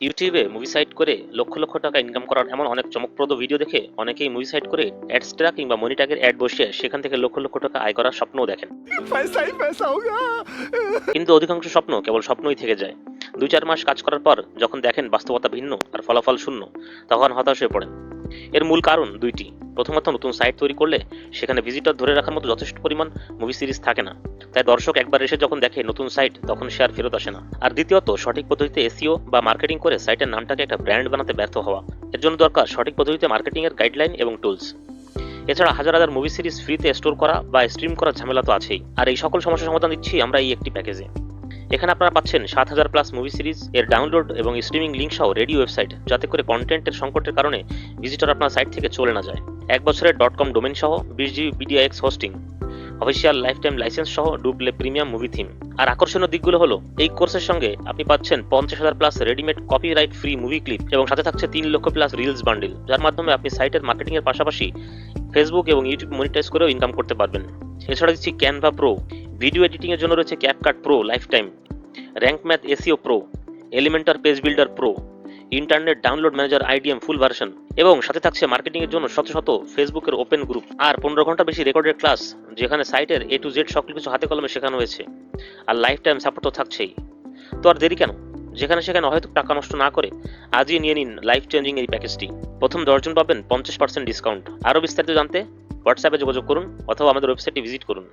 ইউটিউবে movie site করে লক্ষ লক্ষ টাকা ইনকাম করার এমন অনেক চমকপ্রদ ভিডিও দেখে অনেকেই মুভি সাইট করে অ্যাডস্ট্রা কিংবা মনি ট্যাগের অ্যাড বসিয়ে সেখান থেকে লক্ষ লক্ষ টাকা আয় করার স্বপ্নও দেখেন। কিন্তু অধিকাংশ স্বপ্ন কেবল স্বপ্নই থেকে যায়। দুই চার মাস কাজ করার পর যখন দেখেন বাস্তবতা ভিন্ন আর ফলাফল শূন্য তখন হতাশ হয়ে পড়েন। এর মূল কারণ দুইটি। প্রথমত নতুন সাইট তৈরি করলে সেখানে ভিজিটর ধরে রাখার মতো যথেষ্ট পরিমাণ মুভি সিরিজ থাকে না। তাই দর্শক একবার এসে যখন দেখে নতুন সাইট তখন সে আর ফেরত আসে না। আর দ্বিতীয়ত, সঠিক পদ্ধতিতে এসিও বা মার্কেটিং করে সাইটের নামটাকে একটা ব্র্যান্ড বানাতে ব্যর্থ হওয়া। এর জন্য দরকার সঠিক পদ্ধতিতে মার্কেটিং এর গাইডলাইন এবং টুলস এছাড়া হাজার হাজার মুভি সিরিজ ফ্রিতে স্টোর করা বা স্ট্রিম করার ঝামেলা তো আছেই। আর এই সকল সমস্যার সমাধান দিচ্ছি আমরা এই একটি প্যাকেজে এখানে আপনারা পাচ্ছেন সাত হাজার প্লাস মুভি সিরিজ এর ডাউনলোড এবং স্ট্রিমিং লিঙ্ক সহ রেডি ওয়েবসাইট যাতে করে কন্টেন্টের সংকটের কারণে ভিজিটর আপনার সাইট থেকে চলে না যায়। এক বছরের ডট কম ডোমেন সহ বিশ GB BDIX hosting official lifetime licence সহ ডুপ্লে প্রিমিয়াম মুভি থিম আর আকর্ষণীয় দিকগুলো হলো, এই কোর্সের সঙ্গে আপনি পাচ্ছেন পঞ্চাশ হাজার plus readymade copyright free movie clip এবং সাথে থাকছে তিন লক্ষ প্লাস রিলস বান্ডিল যার মাধ্যমে আপনি সাইটের মার্কেটিং এর পাশাপাশি ফেসবুক এবং ইউটিউব মনিটাইজ করেও ইনকাম করতে পারবেন। এছাড়া দিচ্ছি ক্যানভা প্রো ভিডিও এডিটিং এর জন্য রয়েছে CapCut pro lifetime Rank Math SEO pro Elementor page builder pro internet download manager IDM full version এবং সাথে থাকছে মার্কেটিং এর জন্য শত শত ফেসবুকের ওপেন গ্রুপ আর পনেরো ঘণ্টা বেশি রেকর্ডেড ক্লাস যেখানে সাইটের এ টু জেড সকল কিছু হাতে কলমে শেখানো হয়েছে। আর লাইফ টাইম সাপোর্ট তো থাকছেই। তো আর দেরি কেন? যেখানে সেখানে হয়তো টাকা নষ্ট না করে আজই নিয়ে নিন লাইফ চেঞ্জিং এই প্যাকেজটি প্রথম দশজন পাবেন পঞ্চাশ পার্সেন্ট ডিসকাউন্ট আরও বিস্তারিত জানতে হোয়াটসঅ্যাপে যোগাযোগ করুন অথবা আমাদের ওয়েবসাইটে ভিজিট করুন।